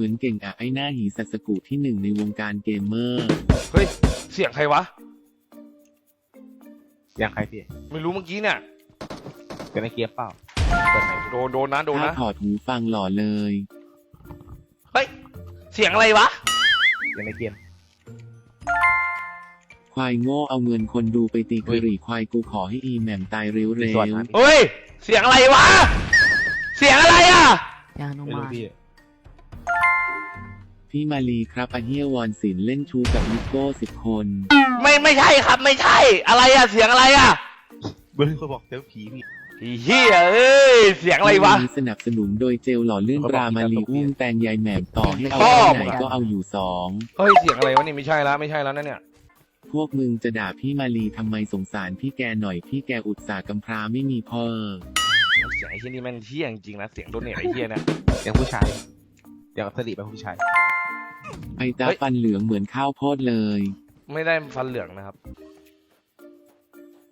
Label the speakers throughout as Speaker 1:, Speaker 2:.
Speaker 1: เหมือนเก่งอะไอหน้าหีสัสกุที่หนึ่งในวงการเกมเมอร์
Speaker 2: เฮ้ย เสียงใครวะ
Speaker 3: ยังใครพี่
Speaker 2: ไม่รู้เมื่อกี้เนี่ย
Speaker 3: เป็นในเกมเปล่าเปิดไหน
Speaker 2: โดนโดนนะโดน
Speaker 1: ถ้า
Speaker 2: นะ
Speaker 1: ถอดหูฟังหล่อเลย
Speaker 2: เฮ้ย เสียงอะไรวะ
Speaker 3: เป็นในเกม
Speaker 1: ควายโง่เอาเงินคนดูไปตีกระหรี่ควายกูขอให้อีแหม่มตายเร็ว
Speaker 3: มี
Speaker 1: ๆ
Speaker 3: ส่วนนะ
Speaker 2: เฮ้ย เสียงอะไรวะ เสียงอะไรอะ
Speaker 4: ยานุ
Speaker 3: ไม่
Speaker 4: มา
Speaker 3: รู้พี่
Speaker 1: พี่มาลีครับอาเฮียวอนศิลป์เล่นชูกับลิโก้สิบคน
Speaker 2: ไม่ไม่ใช่ครับไม่ใช่ อะไรอะเสียงอะไรอะ
Speaker 3: เบื้องคนบอกเจอผีพี่
Speaker 2: ไอ้เฮียเอ้ยเสียงอะไรวะ
Speaker 1: มีสนับสนุนโดยเจลหล่อลื่น
Speaker 3: เขาบอก
Speaker 1: รามาลี
Speaker 3: มีการตกเปลี่
Speaker 1: อุ้
Speaker 3: ยน
Speaker 1: มแตงยายแหม่มต่อให้เอา
Speaker 2: พ่อ
Speaker 1: ไว้
Speaker 2: มึง
Speaker 1: ไหน
Speaker 2: อะ
Speaker 1: ก็เอาอยู่สอง
Speaker 2: เฮ้ยเสียงอะไรวะนี่ไม่ใช่แล้วไม่ใช่แล้วนะเนี่ย
Speaker 1: พวกมึงจะด่าพี่มาลีทำไมสงสารพี่แกหน่อยพี่แกอุตส่าห์กำพร้าไม่มีพ่อ
Speaker 2: เสียงไอ้เฮียนี่แม่งเที่ยงจริงนะเสียงโดนเนทไอ้เฮียนะ
Speaker 3: เสียงผู้ชายเสียงสลิปเป็นผู้ชาย
Speaker 1: ไอตา
Speaker 2: เฮ้ย
Speaker 1: ฟันเหลืองเหมือนข้าวโพดเลย
Speaker 2: ไม่ได้ฟันเหลืองนะครับ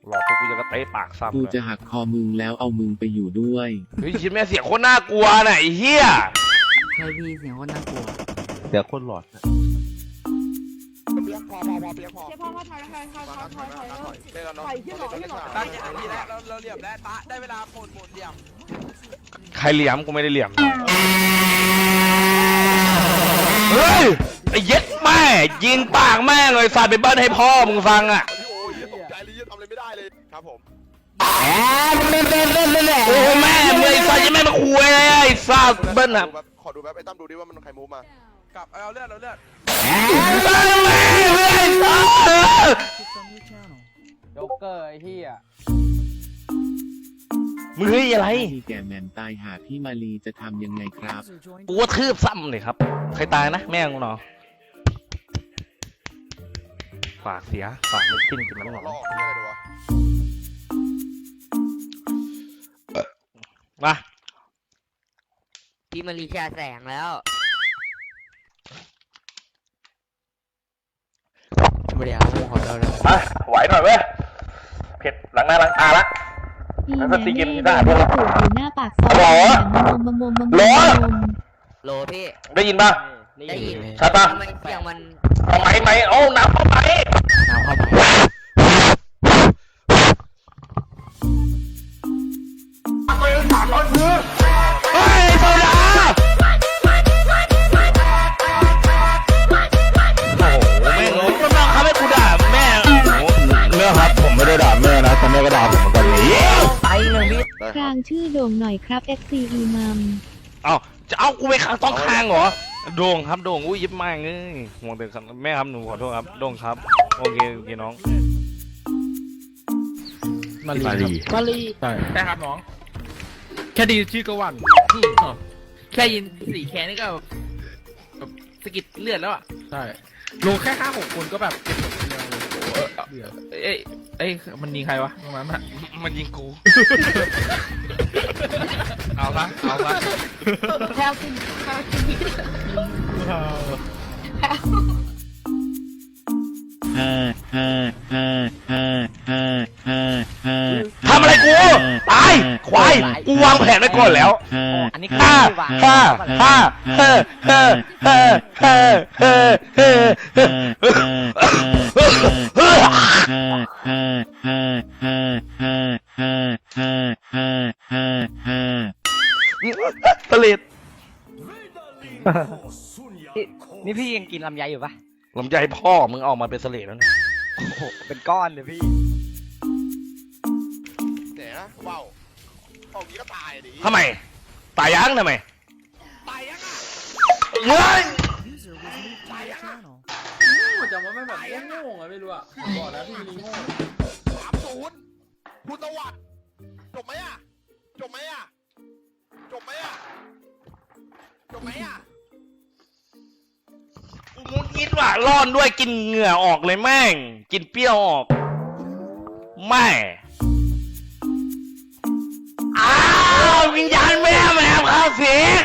Speaker 2: หลอกพวกกูจะกระเตะปากซ้ำ
Speaker 1: กู
Speaker 2: เลย
Speaker 1: จะหักคอมึงแล้วเอามึงไปอยู่ด้วย
Speaker 2: เฮ้ยชิดแม่เสียงโคตรน่ากลัวน่ะไอ้เฮีย
Speaker 4: ใช่พี่เสียงคนน่ากลัว
Speaker 3: เสียงคนหลอดนะ
Speaker 5: เปียกพอพอพอเปียกพอ
Speaker 6: เดี๋ยวพ่อพ่อถอยถอยถอยถอยถอยถอยถอย
Speaker 5: เล่นแล้วเนาะ
Speaker 6: ถอยขึ้นหน่อยขึ้นหน่อย
Speaker 5: ตั้งใจดีแล้วเราเราเหลี่ยมแล้วตะได้เวลาโคนโหมดเหลี่ยม
Speaker 2: ใครเหลี่ยมกูไม่ได้เหลี่ยม เฮ้ยไอ้เย็ดแม่ยิงปากแม่งเลยสาดไปเบิ้ลให้พ่อมึงฟังอะ
Speaker 5: โอ้ยตกใจเลยทำอะไรไม่ได้เลยครับผม
Speaker 2: โอ้แม่มึงไอ้สัตว์ยังไม่มาคุยเลยไอ้สัตว์เบิ้ลอะ
Speaker 5: ดูแบบขอดูแบบไอ้ตั้มดูดิว่ามันใครมูฟมากลับเอาเลือดเอาเลือด
Speaker 2: เบิ้ลแม่เฮ้ยไอ้สัตว์
Speaker 7: โจ๊กเกอร์ไอ้เหี้ย
Speaker 2: มึงเฮ้ยอะไร
Speaker 1: ถ้ามีแก่แหม่มตายหาพี่มาลีจะทำยังไงครับ
Speaker 2: กูว่าทืบซ้ำเลยครับ ใครตายนะแม่งเนาะฝากเสีย ฝากไม่กินกินน้ำหนอง
Speaker 5: รอออกที่อะไรดูวะ
Speaker 2: มา
Speaker 4: พี่มารีชาแสงแล้วไม่ได้เอาของเราแล้ว
Speaker 2: อะไหวหน่อยเว้ยเผ็ดหลังหน้าหลังตาละ
Speaker 8: อี
Speaker 2: แล้ว
Speaker 8: แห
Speaker 2: ก็
Speaker 8: ม่ม
Speaker 2: ตีเกม
Speaker 8: นี่
Speaker 2: ที่
Speaker 8: เดิ
Speaker 2: ได้
Speaker 8: น
Speaker 2: ด้วย
Speaker 8: มาปลูกอยู่หน้าปากซอย
Speaker 2: หรอ
Speaker 8: มะมมมมม
Speaker 2: หรอ
Speaker 4: โหลพี่
Speaker 2: ได้ยินป่ะ
Speaker 4: ได้ยิน
Speaker 2: ชัดปะ
Speaker 4: ทำไมเสียงมัน
Speaker 2: เอาไปไหมเอาน้ำเข้าไป
Speaker 4: น้ำเข้าไป
Speaker 2: เลย
Speaker 4: พี่
Speaker 8: กลางชื่อโด่งหน่อยครับ FC อีมัม
Speaker 2: เอาจะเอากูไปค้างต้องค้างเหรอโด่งครับโด่งอุ้ยยิบมากเลยห่วงแต่ครับแม่ครับหนูขอโทษครับโด่งครับโอเคโอเคน้อง
Speaker 9: มารี
Speaker 2: มารี
Speaker 9: มารีใช่ใช่ครับน้อง แค่ดีชื่อก็หวันแค่ยินสี่แค่นี่ก็แบบแบบสะกิดเลือดแล้วอะ ใช่ลงแค่ห้าหกคนก็แบบเก็บหมด เดียวเลยเดือดเอ้ยเอ้ยมันยิงใครวะตรงนั้นอะ
Speaker 2: มันยิงกู เอาซะเอาซะ
Speaker 6: แค่กินข้าวกิน
Speaker 1: ห้าห้าห้าห้าห้าห้าห้า
Speaker 2: ทำอะไรกู ตาย ควาย กูวางแผนไว้ก่อนแล้ว
Speaker 1: ห้า
Speaker 4: อันนี้
Speaker 2: ห้า
Speaker 4: คือ
Speaker 2: ห้าห้าเฮ้อเฮ้อเฮ้อ
Speaker 1: ห้าห้าห้าห้าห้าห้าห้าห้าห้า
Speaker 2: ผลิต
Speaker 7: นี่พี่ยังกินลำไยอยู่ปะ
Speaker 2: ลำไยพ่อมึงออกมาเป็นเสลดแล้วนะ
Speaker 7: โอ้โหเป็นก้อนเลยพี่
Speaker 5: เนี่ยนะว้าวเอางี้ก็ตายดิ
Speaker 2: ทำไม ตายยังทำไม
Speaker 5: ตายยังอะ
Speaker 2: เฮ้ย
Speaker 9: จำว่าไม่แบบโง่ๆอะไม่รู้อะบอกนะพี่มีโง่
Speaker 5: สามศูนย์พุทธวัตรจบไหมอะ จบไหมอะ จบไหมอะ จบไหมอะ
Speaker 2: กูมุดยิดว่ะร้อนด้วยกินเหงื่อออกเลยแม่ง กินเปรี้ยวออกแม่อ้าววิญญาณแม่แม่เข้าสิง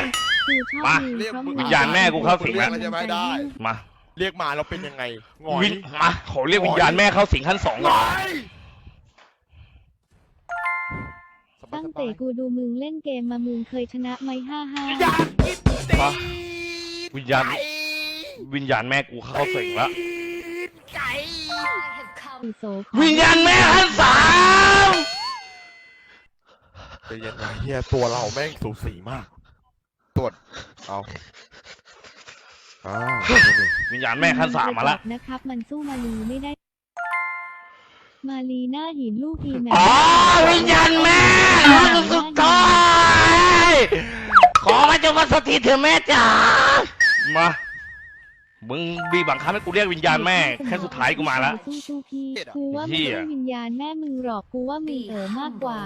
Speaker 8: คือชอบ
Speaker 2: มา
Speaker 8: ดู
Speaker 5: เรียก
Speaker 8: เพราะ
Speaker 5: มึง
Speaker 8: ห
Speaker 2: วิญญาณแม่กูเข้าสิงแล้ว
Speaker 5: มันจะไม่ได้
Speaker 2: มา
Speaker 5: เรียกมาเราเป็นยังไงหงอย
Speaker 2: วิญมาขอเรียกวิญญาณแม่เข้าสิงขั้นสองก่อน
Speaker 8: ตั้งแต่กูดูมึงเล่นเกมมามึงเคยชนะไหมห้าห้า
Speaker 5: อยากกินตีน
Speaker 2: วิญญาณวิญญาณแม่กูเข้าสิงแล้ว
Speaker 8: โสขอ
Speaker 2: วิญญาณแม่ขั้นสาม
Speaker 5: ใจเย็นนะเฮียตัวเราแม่งสูสีมากตรวจเอา อ้าวนี่นี่
Speaker 2: วิญญาณแม่ขั้นสามมาละ
Speaker 8: นะครับ มันสู้มาลีไม่ได้ มาลีหน้าหินลูกอีแม
Speaker 2: อ๋อวิญญาณแม่สุดท้ายขอมาจงมาสถิตเถอะแม่จ๋ามามึงบีบังคับให้กูเรียกวิญญาณแม่แค่สุดท้ายกูมาละ
Speaker 8: สู้สู้พี่กูว่า
Speaker 2: เหี้
Speaker 8: ไม่
Speaker 2: ย
Speaker 8: ใช่วิญญาณแม่มึงหรอกกูว่ามึงเออมากกว่า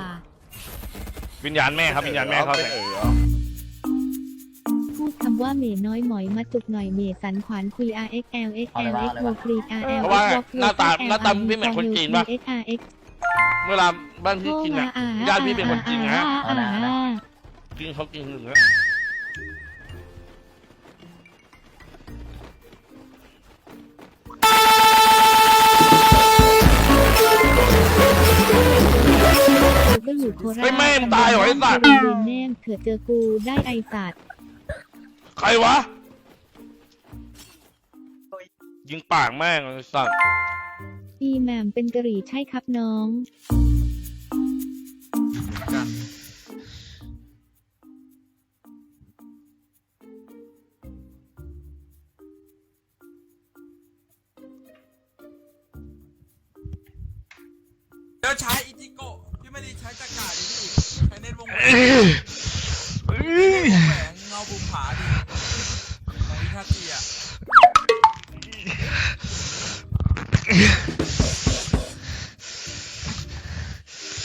Speaker 2: วิญญาณแม่ครับวิญญาณแม่เข้า
Speaker 5: เป็
Speaker 2: สิ
Speaker 5: น
Speaker 2: ง
Speaker 5: เออเอา
Speaker 8: พูดคำว่าเมน้อยหมอยมาจุกหน่อยเมสันขวานคุย R X L X L X โวกรีด R L
Speaker 2: เพราะว่าหน้าตาหน้าตาพี่เหมือนคนจีนปะ
Speaker 8: X R X
Speaker 2: เวลาบ้านพี่กินอะญาติพี่เป็นคนจีนนะ
Speaker 8: อ่าอ่าอ่า
Speaker 2: กินเขากินหนึ่งแล้ว
Speaker 8: กูก็อยู่โคราช
Speaker 2: เฮ้ยแม่งตายเหรอไอ้สัตว์
Speaker 8: เรียนแน่เผื่อเจอกูได้ไอสัตว์
Speaker 2: ใครวะ ยิงปากแม่งไอ้สัตว์
Speaker 8: อีแหม่มเป็นกะหรี่ใช่ครับน้อง
Speaker 10: เดี๋ยวใช้อิจิโกะพี่ไม่ได้ใช้จักราดิพี่ใช้เน็ตวงแหวนวงแหวนเงาบุมผาดิ ของอิทาจิอะ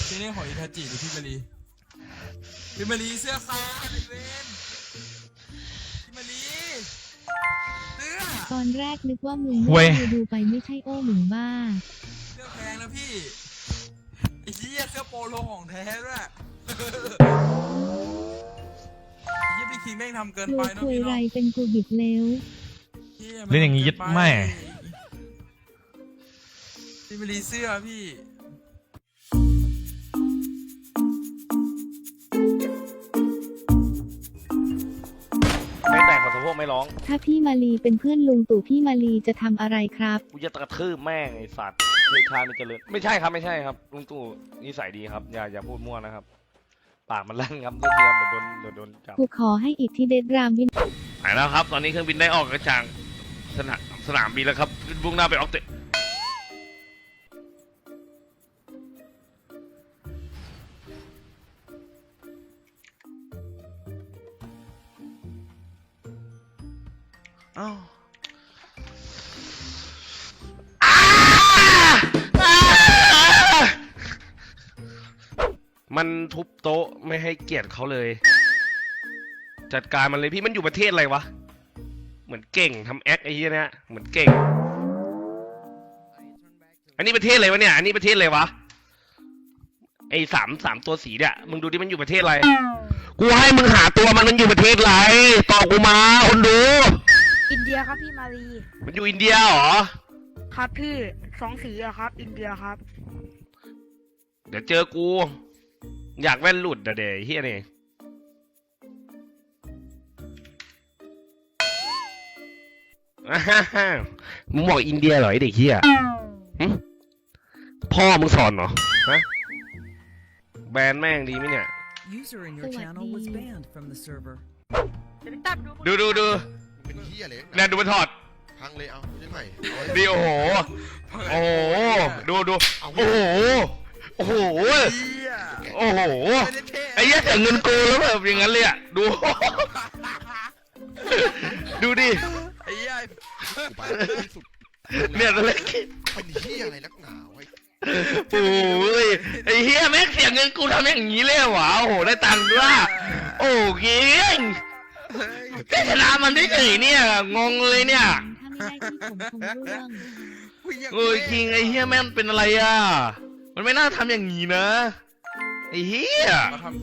Speaker 10: ที่นี่ของอิทาจิดิพี่มารีพี่มารีเสื้อขาดไอ้เวนพี่มารีเสื้อ
Speaker 8: ตอนแรกนึกว่ามึง
Speaker 9: เว้ย
Speaker 8: ดูไปไม่ใช่โอ้มึงบ้า
Speaker 10: เสื้อแพงนะพี่ไอ้เหี้ยเสื้อโปโลของแท้ด้วยไอ้เหี้ยพี่ คิงแม่งทำเกินไปเนอะ
Speaker 8: คุย
Speaker 10: พี่
Speaker 8: ไร
Speaker 10: เนาะ
Speaker 8: เป็นกูบิดเร็ว
Speaker 10: หี้
Speaker 9: เล่นอย่างงี้ยึดแม่
Speaker 10: พี่มารีเสื้อพี่
Speaker 2: ไม่แต่งขอสะโพกไม่ร้อง
Speaker 8: ถ้าพี่มาลีเป็นเพื่อนลุงตู่พี่มาลีจะทำอะไรครับ
Speaker 2: กูจะกระทืบแม่งไอ้สัตว์เชื้อชาติมันเจริญไม่ใช่ครับไม่ใช่ครับลุงตู่นิสัยดีครับอย่าอย่าพูดมั่วนะครับ ปากมันลั่นครับเมื่อกี้ครับเดี๋ยวโดนเดี๋ยวโดนจับ
Speaker 8: กูขอให้อิทธิเดชรามวิน
Speaker 2: หายแล้วครับ ตอนนี้เครื่องบินได้ออกกระจากสนามสนามบินแล้วครับบุ่งหน้าไปออกเตะอ้าว มันทุบโต๊ะไม่ให้เกียรติเขาเลย จัดการมันเลยพี่มันอยู่ประเทศอะไรวะ เหมือนเก่งทำแอคไอ้เหี้ยเนะเหมือนเก่ง อันนี้ประเทศอะไรวะเนี่ย อันนี้ประเทศอะไรวะ ไอ้สามสามตัวสีเนี่ย มึงดูดิมันอยู่ประเทศอะไร กูให้มึงหาตัวมันมันอยู่ประเทศอะไรตอบกูมาคนดู
Speaker 6: อินเดียครับพี่มาลี
Speaker 2: มันอยู่อินเดียเหรอ
Speaker 6: ครับพี่สองสีอะครับ อินเดียครับ
Speaker 2: เดี๋ยวเจอกู อยากแว่นหลุดอะเดไอ้เฮียนี่อ่าฮ่าฮ่ามึงบอกอินเดียเหรอไอเด็กเฮียหึพ่อมึงสอนเหรอฮะแบนแม่งดีไหมเนี่ย
Speaker 11: User in your
Speaker 8: สวัส
Speaker 11: channel
Speaker 8: ดี
Speaker 11: was banned from the server.
Speaker 2: ดูดูดู
Speaker 5: เป็นเฮียเลย
Speaker 2: แนนดูมันถอด
Speaker 5: พังเลยเอาใช่ไหมเอา
Speaker 2: ดีโอ้โห โอ้โห ดูดูโอ้โห โอ้โห
Speaker 10: เหี้ย
Speaker 2: โอ้โห
Speaker 10: ไม่ได้เท่
Speaker 2: ไอ้เหี้ยแต่เงินกูแล้วแบบอย่างนั้นเลยอะดู ดูดิ
Speaker 10: ไอ้เหี้ย
Speaker 5: กูไปที่สุด
Speaker 2: เนี่ยตอนแรก
Speaker 5: เป็นเฮียอะไรนักหนาวไอ้
Speaker 2: โอ้ยไอ้เฮียแม่งเสียเงินกูทำอย่างนี้เลยเหรอวะโอ้โหได้ตังค์ด้วย โอ้เก่งได้ชนะมันได้ไงเนี่ยงงเลยเนี่ย
Speaker 8: ถ้าไม่ได้ที่ผมคงร่วง
Speaker 2: เออจริงไอ้เฮียแม่งเป็นอะไรอะ มันไม่น่าทำอย่างนี้นะ ไอ้เฮีย
Speaker 10: มาทำ